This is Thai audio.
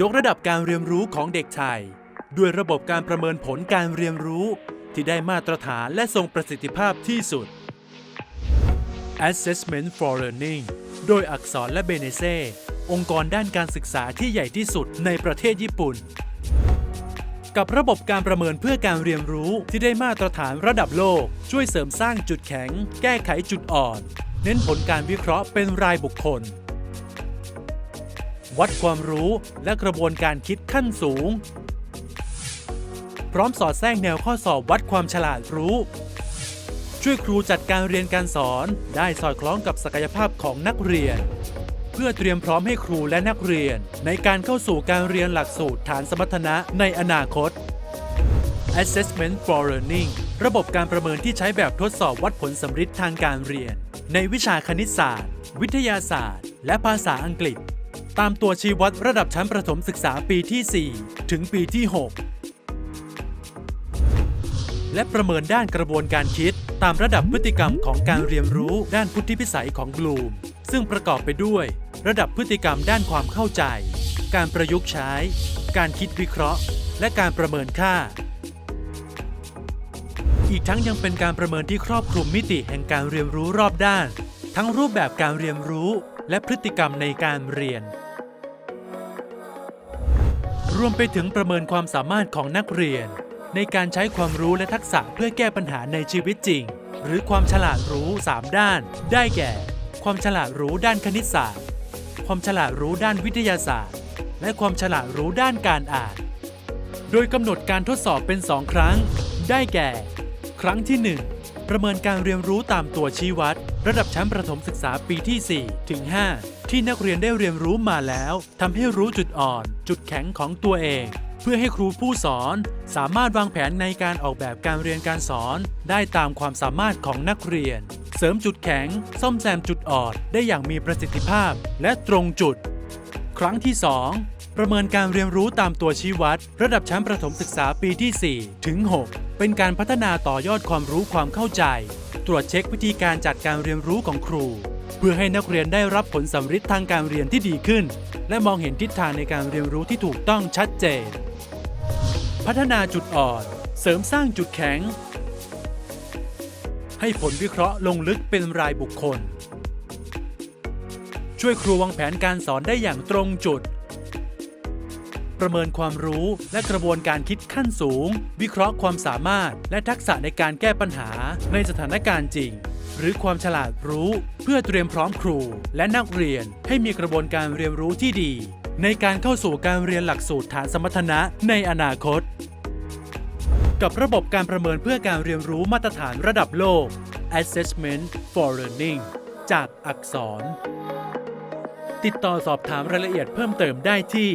ยกระดับการเรียนรู้ของเด็กไทย ด้วยระบบการประเมินผลการเรียนรู้ที่ได้มาตรฐานและทรงประสิทธิภาพที่สุด Assessment for Learning โดยอักษรและเบเนเซองค์กรด้านการศึกษาที่ใหญ่ที่สุดในประเทศญี่ปุ่น กับระบบการประเมินเพื่อการเรียนรู้ที่ได้มาตรฐานระดับโลก ช่วยเสริมสร้างจุดแข็ง แก้ไขจุดอ่อน เน้นผลการวิเคราะห์เป็นรายบุคคล วัดความรู้และกระบวนการคิดขั้นสูง พร้อมสอดแทรกแนวข้อสอบวัดความฉลาดรู้ ช่วยครูจัดการเรียนการสอนได้สอดคล้องกับศักยภาพของนักเรียน เพื่อเตรียมพร้อมให้ครูและนักเรียน ในการเข้าสู่การเรียนหลักสูตรฐานสมรรถนะในอนาคต Assessment for Learning ระบบการประเมินที่ใช้แบบทดสอบวัดผลสำฤทธิ์ทางการเรียน ในวิชาคณิตศาสตร์ วิทยาศาสตร์ และภาษาอังกฤษ ตามตัวชี้วัดระดับชั้นประถมศึกษาปีที่ 4 ถึงปีที่ 6 และประเมินด้านกระบวนการคิด ตามระดับพฤติกรรมของการเรียนรู้ด้านพุทธิพิสัยของบลูม ซึ่งประกอบไปด้วย ระดับพฤติกรรมด้านความเข้าใจ การประยุกต์ใช้ การคิดวิเคราะห์ และการประเมินค่า อีกทั้งยังเป็นการประเมินที่ครอบคลุมมิติแห่งการเรียนรู้รอบด้าน ทั้งรูปแบบการเรียนรู้ และพฤติกรรมในการเรียน รวมไปถึงประเมินความสามารถของนักเรียน ในการใช้ความรู้และทักษะเพื่อแก้ปัญหาในชีวิตจริง หรือความฉลาดรู้ 3 ด้าน ได้แก่ ความฉลาดรู้ด้านคณิตศาสตร์ ความฉลาดรู้ด้านวิทยาศาสตร์ และความฉลาดรู้ด้านการอ่าน โดยกำหนดการทดสอบเป็น2ครั้ง ได้แก่ ครั้งที่ 1 ประเมินการเรียนรู้ตามตัวชี้วัด ระดับชั้นประถมศึกษาปีที่ 4 ถึง 5 ที่นักเรียนได้เรียนรู้มาแล้วทำให้รู้จุดอ่อน จุดแข็งของตัวเอง เพื่อให้ครูผู้สอน สามารถวางแผนในการออกแบบการเรียนการสอน ได้ตามความสามารถของนักเรียน เสริมจุดแข็ง ซ่อมแซมจุดอ่อนได้อย่างมีประสิทธิภาพ และตรงจุด ครั้งที่ 2ประเมินการเรียนรู้ตามตัวชี้วัด ระดับชั้นประถมศึกษาปีที่ 4 ถึง 6 เป็นการพัฒนาต่อยอดความรู้ความเข้าใจ รวจเช็ควิธีการจัดการเรียนรู้ของครู เพื่อให้นักเรียนได้รับผลสำฤทธิ์ทางการเรียนที่ดีขึ้น และมองเห็นทิศทางในการเรียนรู้ที่ถูกต้องชัดเจน พัฒนาจุดอ่อน เสริมสร้างจุดแข็ง ให้ผลวิเคราะห์ลงลึกเป็นรายบุคคล ช่วยครูวางแผนการสอนได้อย่างตรงจุด ประเมินความรู้ และกระบวนการคิดขั้นสูง วิเคราะห์ความสามารถ และทักษะในการแก้ปัญหาในสถานการณ์จริง หรือความฉลาดรู้เพื่อเตรียมพร้อมครู และนักเรียนให้มีกระบวนการเรียนรู้ที่ดี ในการเข้าสู่การเรียนหลักสูตรฐานสมรรถนะในอนาคต กับระบบการประเมินเพื่อการเรียนรู้มาตรฐานระดับโลก Assessment for Learning จากอักษร ติดต่อสอบถามรายละเอียดเพิ่มเติมได้ที่